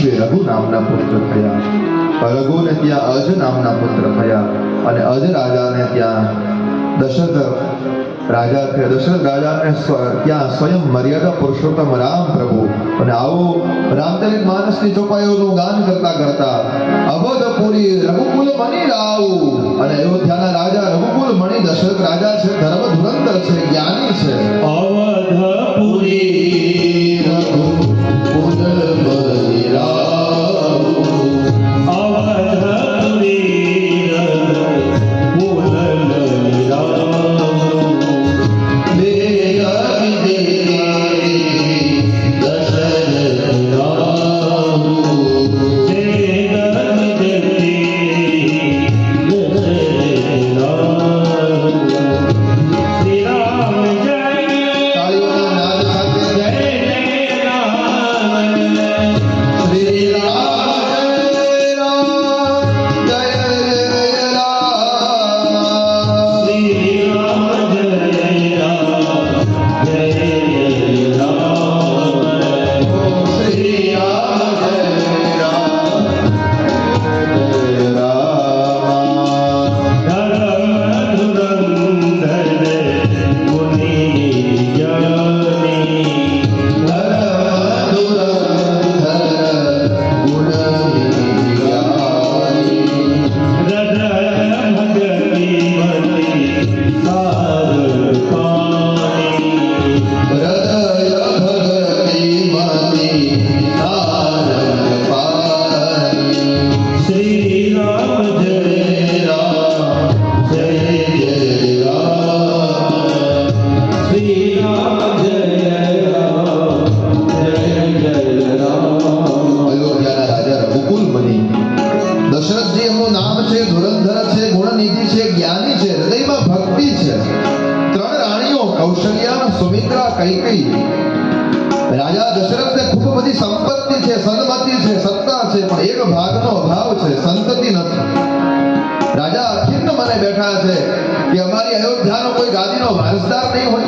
યશસ્વી રઘુ નામના પુત્ર થયા. રઘુને ત્યાં અજ નામના પુત્ર થયા અને અજ રાજાને ત્યાં દશરથ રાજા થયા. દશરથ રાજાને ત્યાં સ્વયં મર્યાદા પુરુષોત્તમ રામ પ્રભુ અને આવો રામચરિત માનસની ચોપાઈઓનું ગાન કરતા કરતા અવધપુરી રઘુકુલ મણી રાવ. અને અયોધ્યાના રાજા રઘુકુલ મણી દશરથ રાજા છે ધર્મ ધુરંધર છે, જ્ઞાની છે. અવધપુરી સન્મતિ છે, સત્તા છે, પણ એક ભાગનો અભાવ છે, સંતતિ નથી. રાજા અખિન્ન મને બેઠા છે કે અમારી અયોધ્યાનો કોઈ ગાદીનો વારસદાર નહીં હોય.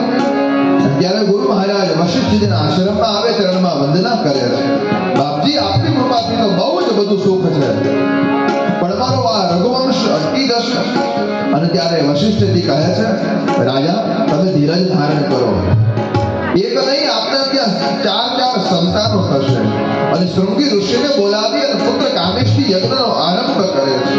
ત્યારે ગુરુ મહારાજ વશિષ્ઠજીના આશ્રમમાં આવે ચરણમાં વંદના કરે છે. બાપજી, આપની કૃપાથી તો બહુ જ બધું સુખ છે. પણ મારો આ રઘુવંશ અટકી જશે. અને ત્યારે વશિષ્ઠજી કહે છે, રાજા, તમે ધીરજ ધારણ કરો. એક નહીં આપણે ત્યાં ચાર ચાર સંતાનો થશે અને શૃંગી ઋષિને બોલાવી અને પુત્ર કામેશથી યજ્ઞનો આરંભ કરે છે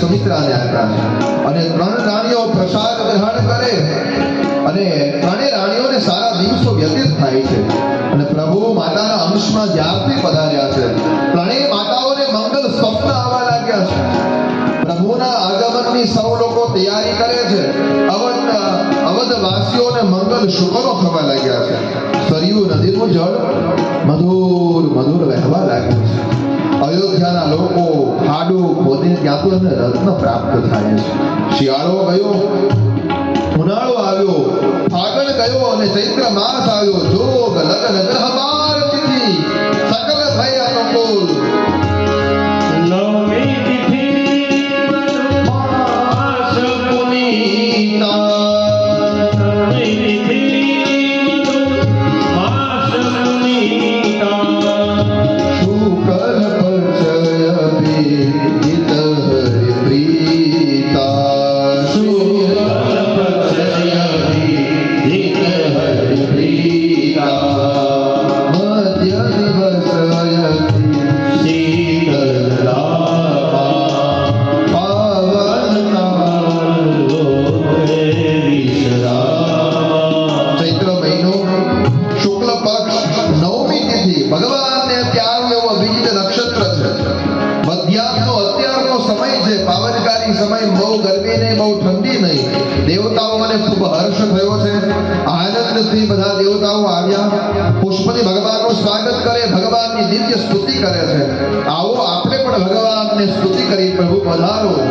સુમિત્રાને આપ્યા અને ત્રણ રાણીઓ પ્રસાદ ગ્રહણ કરે અને ત્રણેય રાણીઓને સારા દિવસો વ્યતીત થાય છે. અને પ્રભુ માતાના અંશમાં જ્યારથી પધાર્યા છે, ત્રણેય માતાઓને મંગલ સ્વપ્ન આવવા લાગ્યા છે. પ્રભુના આગમનની સૌ લોકો તૈયારી કરે છે. અવધ અવધ વાસીઓને મંગલ શુકરો થવા લાગ્યા છે. સરયુ નદીનું જળ મધુર મધુર વહેવા લાગ્યું છે. અયોધ્યાના લોકો ખાડો ખોદે ત્યાં તો એમને રત્ન પ્રાપ્ત થાય છે. શિયાળો ગયો, ઉનાળો આવ્યો, ફાગણ ગયો અને ચૈત્ર માસ આવ્યો. જોગ લગ્ન ગ્રહવાર તિથિ સકલ ભય અનુકૂળ સ્તુતિ કરે છે. આવો આપણે પણ ભગવાનને સ્તુતિ કરી પ્રભુ પધારો.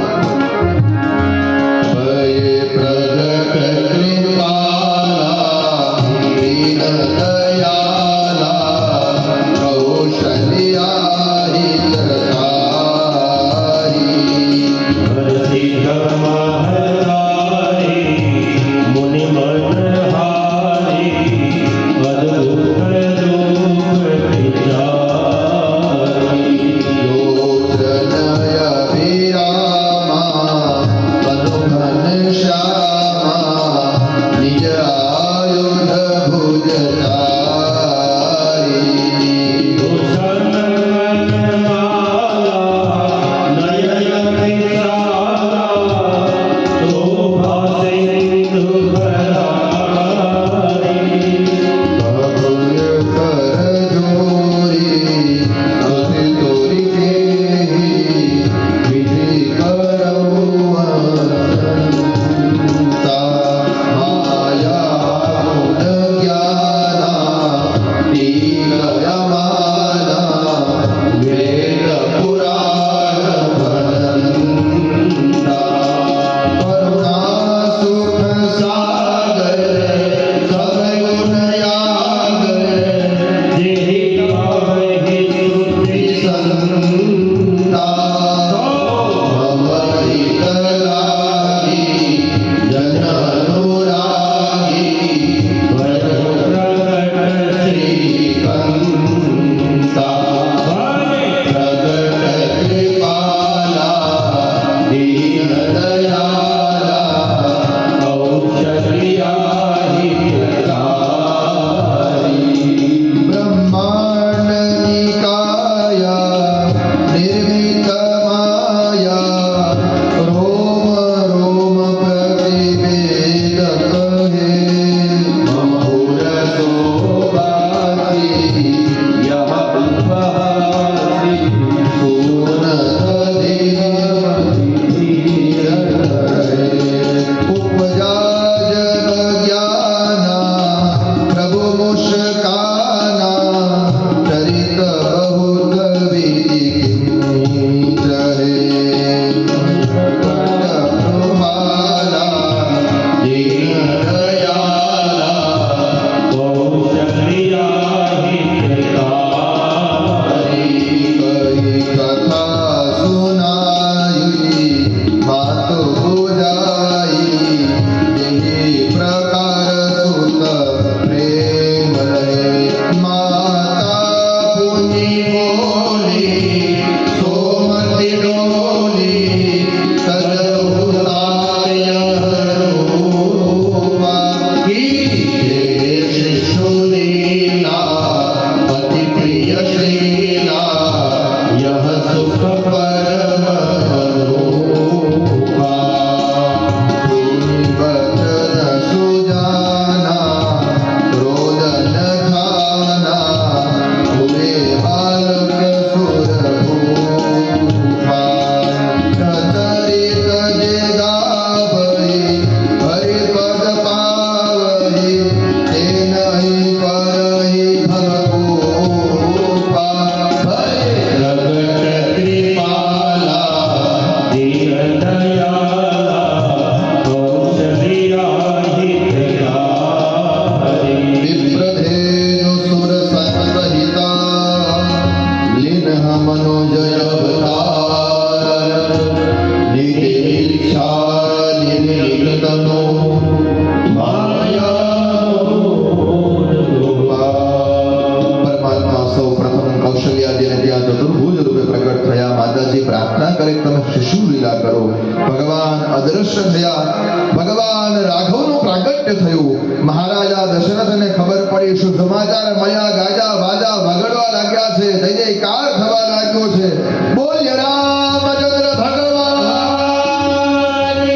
પ્રાર્થના કરે, તમે શિશુ લીલા કરો. ભગવાન અદ્રશ્ય થયા. ભગવાન રાઘવનું પ્રાગટ્ય થયું. મહારાજા દશરથ ને ખબર પડી, શું સમાચાર મયા ગાજા, વાજા વગડવા લાગ્યા છે. જય જયકાર થવા લાગ્યો છે. બોલ રામચંદ્ર ભગવાન.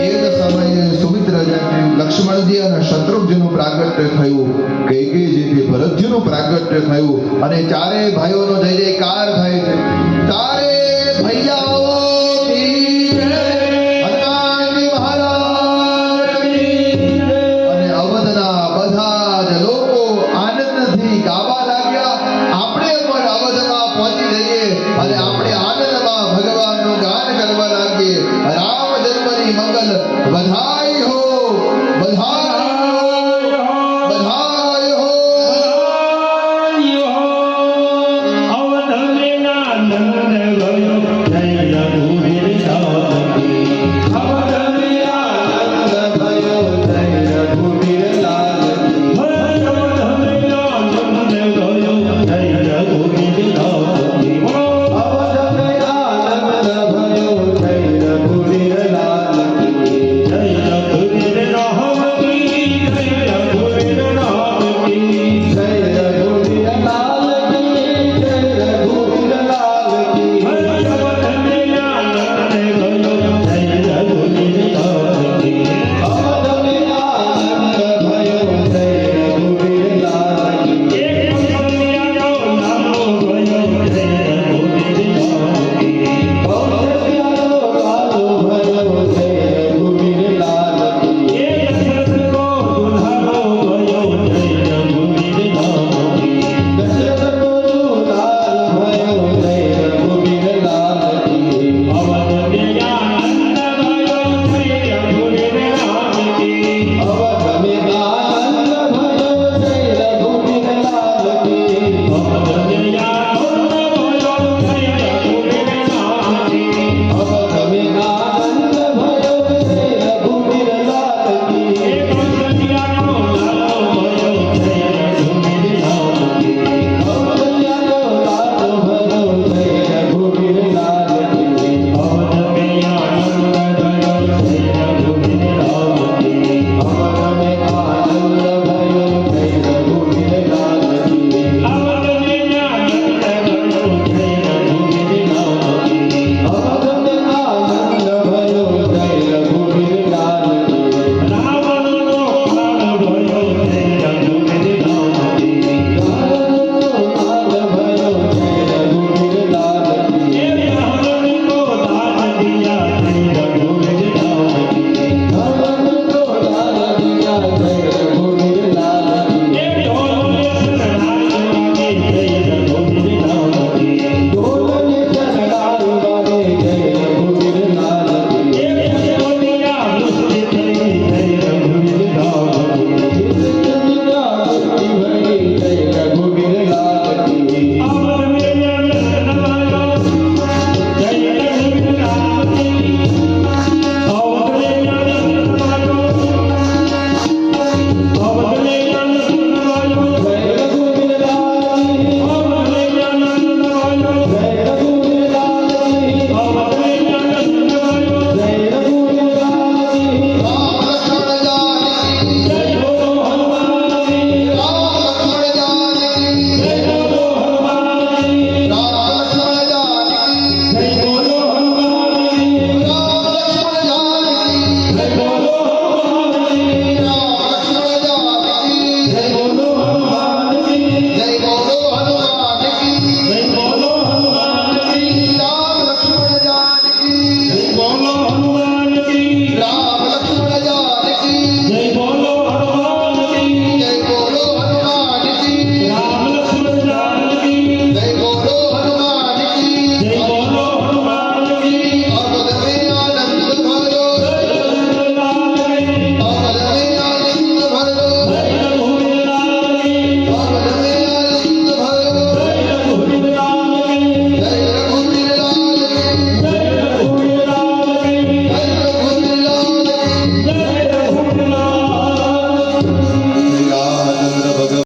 એ જ સમયે સુમિત્ર લક્ષ્મણજી અને શત્રુઘ્નનું પ્રાગટ્ય થયું. કે ભરતજી નું પ્રાગટ્ય થયું. અને ચારે ભાઈઓનો જય જયકાર થાય છે.